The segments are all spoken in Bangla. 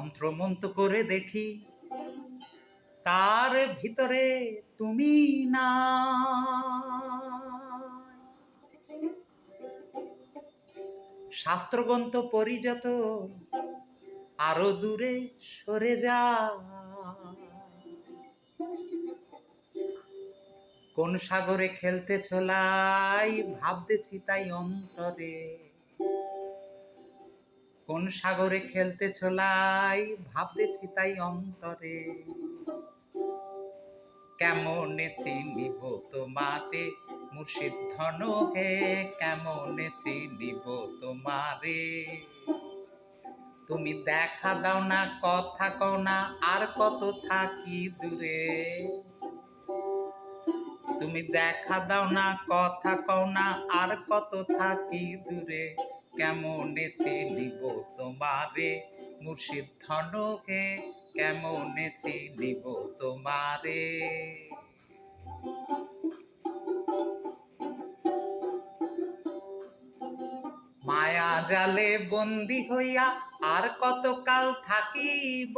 তন্ত্রমন্ত করে দেখি, তার ভিতরে তুমি না শাস্ত্রগ্রন্থ পরিযত আরও দূরে সরে যা কোন সাগরে খেলতে ছোলাই ভাবতেছি তাই অন্তরে। কোন সাগরে খেলতে ছোলাই ভাবতেছি তাই অন্তরে। কেমনে চিনিব তোমারে মুর্শিদ ধন হে, কেমনে চিনিব তোমারে? তুমি দেখা দাও না, কথা কও না, আর কত থাকি দূরে? তুমি দেখা দাও না, কথা কও না, আর কত থাকি দূরে? কেমনে চিনিব তোমারে? মুর্শিদ হে কেমনে চিনিব তোমারে? মায়া জালে বন্দি হইয়া আর কতকাল থাকিব?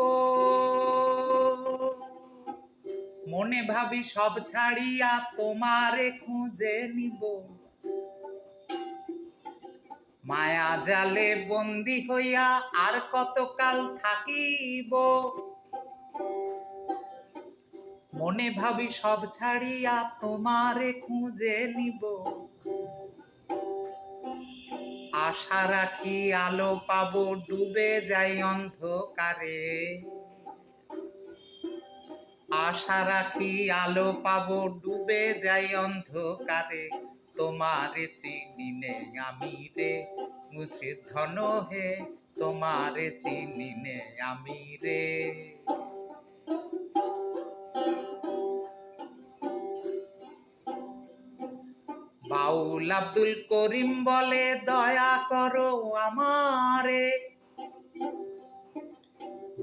মনে ভাবি সব ছাড়িয়া তোমারে খুঁজে নিব। মায়া জালে বন্দি হইয়া আর কতকাল থাকিব? মনে ভাবি সব ছাড়িয়া তোমারে খুঁজে নিব। আশা রাখি আলো পাবো, ডুবে যাই অন্ধকারে। আশা রাখি আলো পাবো, ডুবে যাই অন্ধকারে। তোমারে চিনি নে আমি রে। মুছে ধন হে, তোমারে চিনি নে আমি রে। বাউল আব্দুল করিম বলে, দয়া করো আমারে।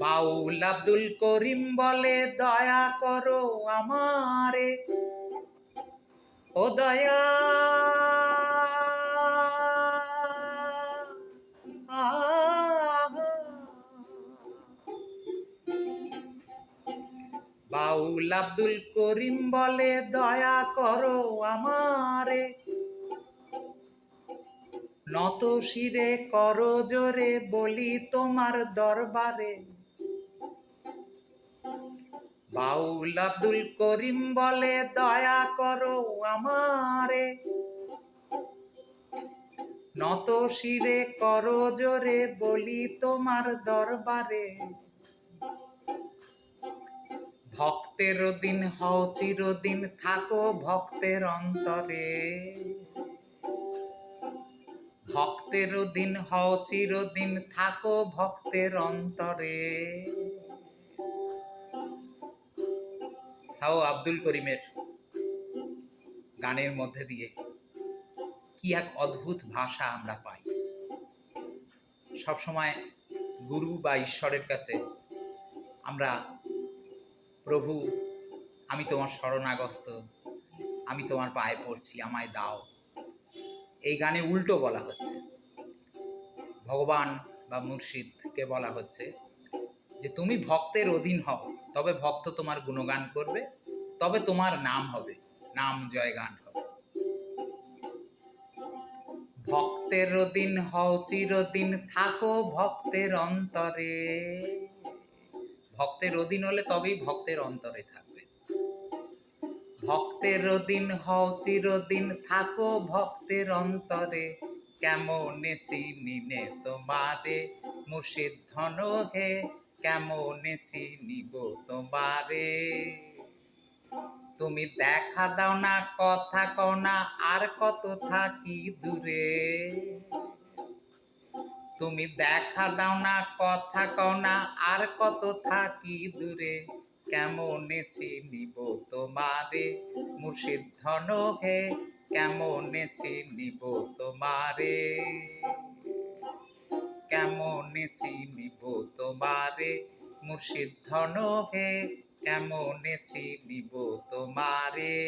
বাউল আব্দুল করিম বলে, দয়া করো আমারে। ও দয়া বাউল আব্দুল করিম বলে, দয়া করো আমারে। নত শিরে করো জোরে, বলি তোমার দরবারে। বাউল আব্দুল করিম বলে, দয়া করো আমারে। নত শিরে করো জোরে, বলি তোমার দরবারে। ভক্তের দিন হও চিরদিন, থাকো ভক্তের অন্তরে। ভক্তের দিন হও চিরদিন, থাকো ভক্তের অন্তরে। সাও আব্দুল করিমের গানের মধ্যে দিয়ে কি এক অদ্ভুত ভাষা আমরা পাই। সবসময় গুরু বা ঈশ্বরের কাছে আমরা প্রভু, আমি তোমার শরণাগস্ত, আমি তোমার পায়ে পড়ছি, আমায় দাও। এই গানে উল্টো বলা হচ্ছে। ভগবান বা মুর্শিদকে বলা হচ্ছে যে, তুমি ভক্তের অধীন হও, তবে ভক্ত তোমার গুণগান করবে, তবে তোমার নাম হবে, নাম জয় গান হবে। ভক্তের দিন হও, চিরদিন থাকো ভক্তের অন্তরে। ভক্তের অধীন হলে তবেই ভক্তের অন্তরে থাকবে। ভক্তের দিন হও, চিরদিন থাকো ভক্তের অন্তরে। কেমন কেমনে চিনিনে তোমারে? মুর্শিদ ধন হে, কেমনে চিনিব তোমারে? তুমি দেখা দাও না, কথা কও না, আর কত থাকি দূরে? তুমি দেখা দাও না, কথা কও না, আর কত থাকি দূরে? কেমনে চিনিব তোমারে? মুর্শিদ ধন হে, কেমনে চিনিব তোমারে? কেমনে চিনিব তোমারে? মুর্শিদ ধন হে, কেমনে চিনিব তোমারে?